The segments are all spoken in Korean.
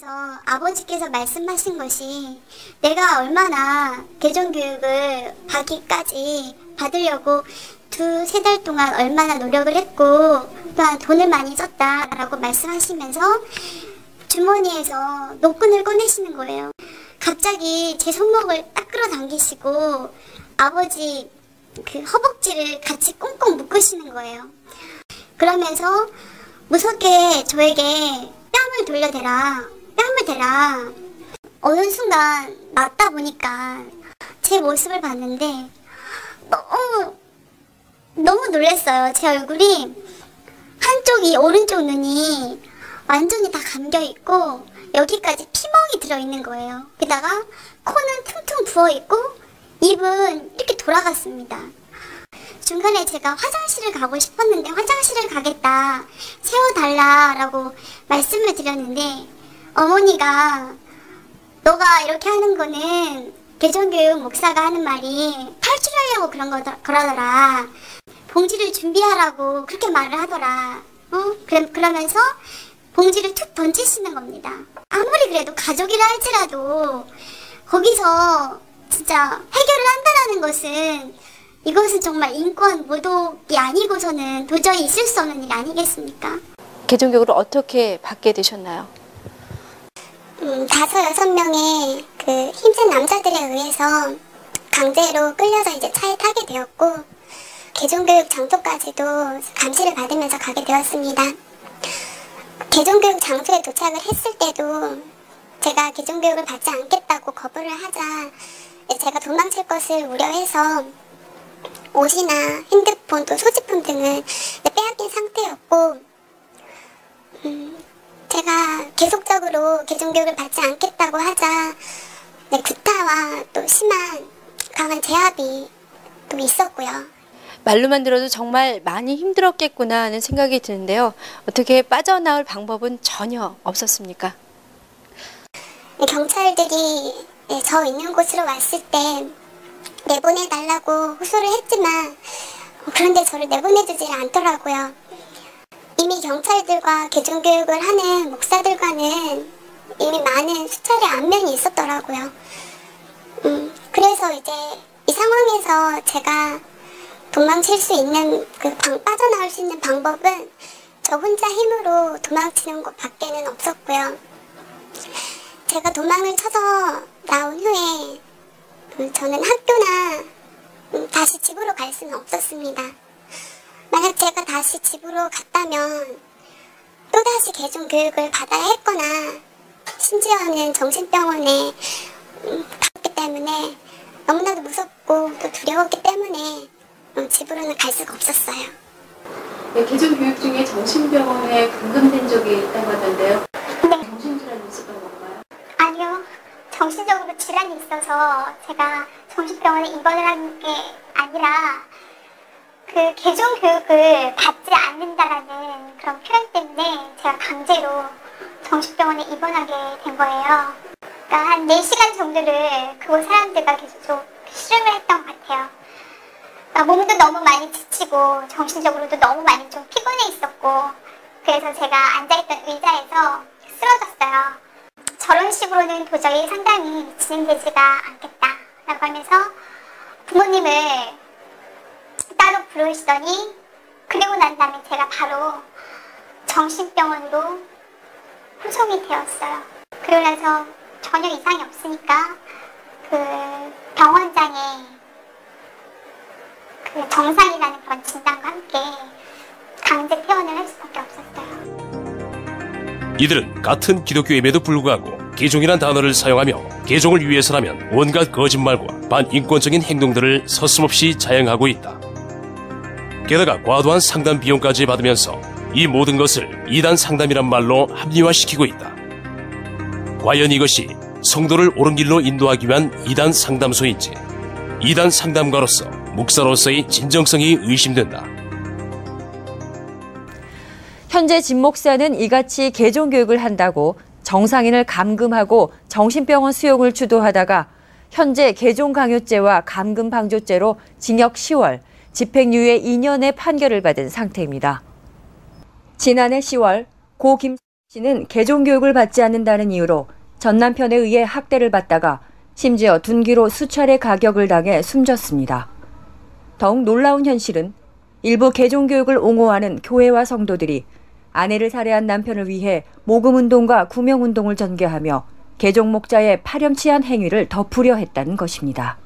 그래서 아버지께서 말씀하신 것이 내가 얼마나 개종교육을 받기까지 받으려고 두 세 달 동안 얼마나 노력을 했고 또한 돈을 많이 썼다라고 말씀하시면서 주머니에서 노끈을 꺼내시는 거예요. 갑자기 제 손목을 딱 끌어당기시고 아버지 그 허벅지를 같이 꽁꽁 묶으시는 거예요. 그러면서 무섭게 저에게 뺨을 돌려대라, 대라. 어느 순간 맞다 보니까 제 모습을 봤는데 너무 너무 놀랐어요. 제 얼굴이 한쪽이 오른쪽 눈이 완전히 다 감겨 있고 여기까지 피멍이 들어 있는 거예요. 게다가 코는 퉁퉁 부어 있고 입은 이렇게 돌아갔습니다. 중간에 제가 화장실을 가고 싶었는데 화장실을 가겠다 세워달라라고 말씀을 드렸는데 어머니가 너가 이렇게 하는 거는 개종교육 목사가 하는 말이 탈출하려고 그런 거 그러더라 봉지를 준비하라고 그렇게 말을 하더라 어? 그럼, 그러면서 봉지를 툭 던지시는 겁니다 아무리 그래도 가족이라 할지라도 거기서 진짜 해결을 한다라는 것은 이것은 정말 인권 모독이 아니고서는 도저히 있을 수 없는 일 아니겠습니까? 개종교육을 어떻게 받게 되셨나요? 음, 다섯 여섯 명의 그 힘센 남자들에 의해서 강제로 끌려서 이제 차에 타게 되었고 개종교육 장소까지도 감시를 받으면서 가게 되었습니다. 개종교육 장소에 도착을 했을 때도 제가 개종교육을 받지 않겠다고 거부를 하자 제가 도망칠 것을 우려해서 옷이나 핸드폰 또 소지품 등을 빼앗긴 상태였고 음, 제가 계속적으로 개종교육을 받지 않겠다고 하자 네, 구타와 또 심한 강한 제압이 또 있었고요. 말로만 들어도 정말 많이 힘들었겠구나 하는 생각이 드는데요. 어떻게 빠져나올 방법은 전혀 없었습니까? 네, 경찰들이 네, 저 있는 곳으로 왔을 때 내보내달라고 호소를 했지만 그런데 저를 내보내주질 않더라고요. 이미 경찰들과 개종교육을 하는 목사들과는 이미 많은 수차례 안면이 있었더라고요. 음, 그래서 이제 이 상황에서 제가 도망칠 수 있는 그 방, 빠져나올 수 있는 방법은 저 혼자 힘으로 도망치는 것 밖에는 없었고요. 제가 도망을 쳐서 나온 후에 음, 저는 학교나 음, 다시 집으로 갈 수는 없었습니다. 만약 제가 다시 집으로 갔다면 또다시 개종 교육을 받아야 했거나 심지어는 정신병원에 음, 갔기 때문에 너무나도 무섭고 또 두려웠기 때문에 집으로는 갈 수가 없었어요. 네, 개종 교육 중에 정신병원에 감금된 적이 있다고 하던데요. 네. 정신질환이 있었던 건가요? 아니요. 정신적으로 질환이 있어서 제가 정신병원에 입원을 한 게 아니라 그 개종 교육을 받지 않는다라는 그런 표현 때문에 제가 강제로 정신병원에 입원하게 된 거예요. 그러니까 한 4시간 정도를 그곳 사람들과 계속 실험을 했던 것 같아요. 그러니까 몸도 너무 많이 지치고 정신적으로도 너무 많이 좀 피곤해 있었고 그래서 제가 앉아있던 의자에서 쓰러졌어요. 저런 식으로는 도저히 상담이 진행되지가 않겠다라고 하면서 부모님을 따로 부르시더니 그리고 난 다음에 제가 바로 정신병원으로 후송이 되었어요. 나서 전혀 이상이 없으니까 그 병원장에 그 정상이라는 그런 진단과 함께 강제 퇴원을 할 수밖에 없었어요. 이들은 같은 기독교임에도 불구하고 개종이란 단어를 사용하며 개종을 위해서라면 온갖 거짓말과 반인권적인 행동들을 서슴없이 자행하고 있다. 게다가 과도한 상담 비용까지 받으면서 이 모든 것을 이단 상담이란 말로 합리화시키고 있다. 과연 이것이 성도를 옳은 길로 인도하기 위한 이단 상담소인지 이단 상담가로서 목사로서의 진정성이 의심된다. 현재 진 목사는 이같이 개종 교육을 한다고 정상인을 감금하고 정신병원 수용을 주도하다가 현재 개종 강요죄와 감금 방조죄로 징역 10월, 집행유예 2년의 판결을 받은 상태입니다. 지난해 10월 고 김 씨는 개종교육을 받지 않는다는 이유로 전 남편에 의해 학대를 받다가 심지어 둔기로 수차례 가격을 당해 숨졌습니다. 더욱 놀라운 현실은 일부 개종교육을 옹호하는 교회와 성도들이 아내를 살해한 남편을 위해 모금운동과 구명운동을 전개하며 개종 목자의 파렴치한 행위를 덮으려 했다는 것입니다.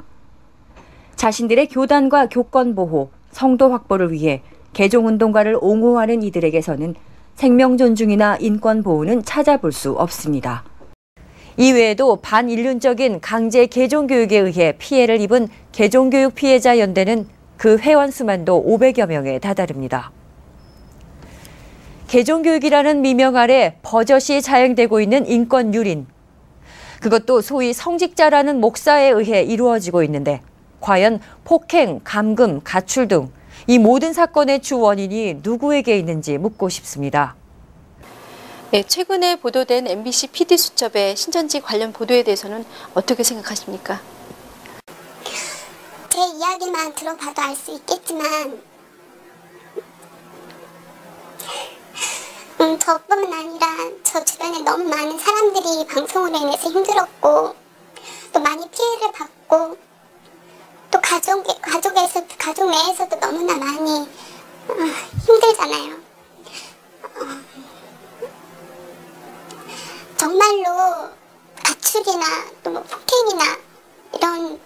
자신들의 교단과 교권 보호, 성도 확보를 위해 개종운동가를 옹호하는 이들에게서는 생명 존중이나 인권 보호는 찾아볼 수 없습니다. 이외에도 반인륜적인 강제 개종 교육에 의해 피해를 입은 개종 교육 피해자 연대는 그 회원 수만도 500여 명에 다다릅니다. 개종 교육이라는 미명 아래 버젓이 자행되고 있는 인권 유린. 그것도 소위 성직자라는 목사에 의해 이루어지고 있는데 과연 폭행, 감금, 가출 등 이 모든 사건의 주 원인이 누구에게 있는지 묻고 싶습니다. 네, 최근에 보도된 MBC PD 수첩의 신천지 관련 보도에 대해서는 어떻게 생각하십니까? 제 이야기만 들어봐도 알 수 있겠지만 음, 저뿐만 아니라 저 주변에 너무 많은 사람들이 방송으로 인해서 힘들었고 또 많이 피해를 받고 또 가족 가족에서 가족 내에서도 너무나 많이 어, 힘들잖아요. 어, 정말로 가출이나 또 뭐 폭행이나 이런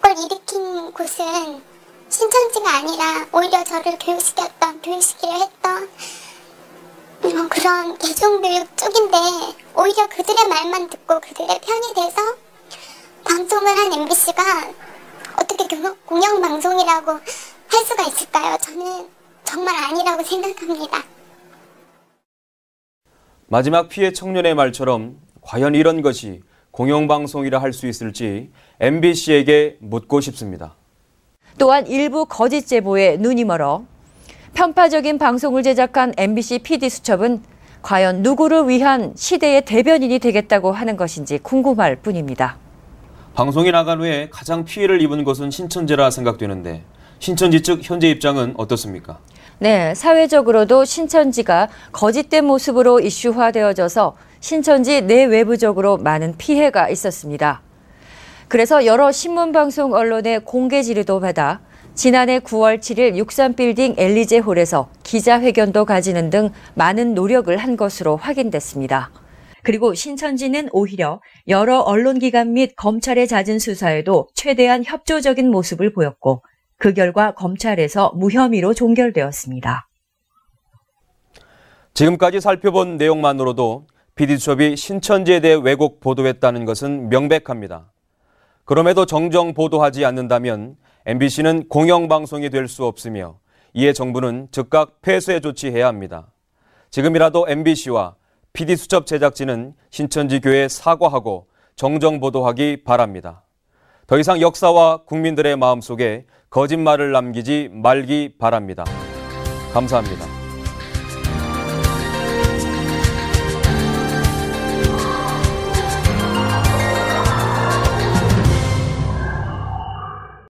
걸 일으킨 곳은 신천지가 아니라 오히려 저를 교육시켰던 교육시키려 했던 뭐 그런 개종교육 쪽인데 오히려 그들의 말만 듣고 그들의 편이 돼서 방송을 한 MBC가 어떻게 공영방송이라고 할 수가 있을까요? 저는 정말 아니라고 생각합니다. 마지막 피해 청년의 말처럼 과연 이런 것이 공영방송이라 할 수 있을지 MBC에게 묻고 싶습니다. 또한 일부 거짓 제보에 눈이 멀어 편파적인 방송을 제작한 MBC PD 수첩은 과연 누구를 위한 시대의 대변인이 되겠다고 하는 것인지 궁금할 뿐입니다. 방송이 나간 후에 가장 피해를 입은 것은 신천지라 생각되는데 신천지 측 현재 입장은 어떻습니까? 네, 사회적으로도 신천지가 거짓된 모습으로 이슈화되어져서 신천지 내외부적으로 많은 피해가 있었습니다. 그래서 여러 신문 방송 언론의 공개 질의도 받아 지난해 9월 7일 63빌딩 엘리제홀에서 기자회견도 가지는 등 많은 노력을 한 것으로 확인됐습니다. 그리고 신천지는 오히려 여러 언론기관 및 검찰의 잦은 수사에도 최대한 협조적인 모습을 보였고 그 결과 검찰에서 무혐의로 종결되었습니다. 지금까지 살펴본 내용만으로도 PD수첩이 신천지에 대해 왜곡 보도했다는 것은 명백합니다. 그럼에도 정정 보도하지 않는다면 MBC는 공영방송이 될 수 없으며 이에 정부는 즉각 폐쇄 조치해야 합니다. 지금이라도 MBC와 PD수첩 제작진은 신천지 교회에 사과하고 정정 보도하기 바랍니다. 더 이상 역사와 국민들의 마음속에 거짓말을 남기지 말기 바랍니다. 감사합니다.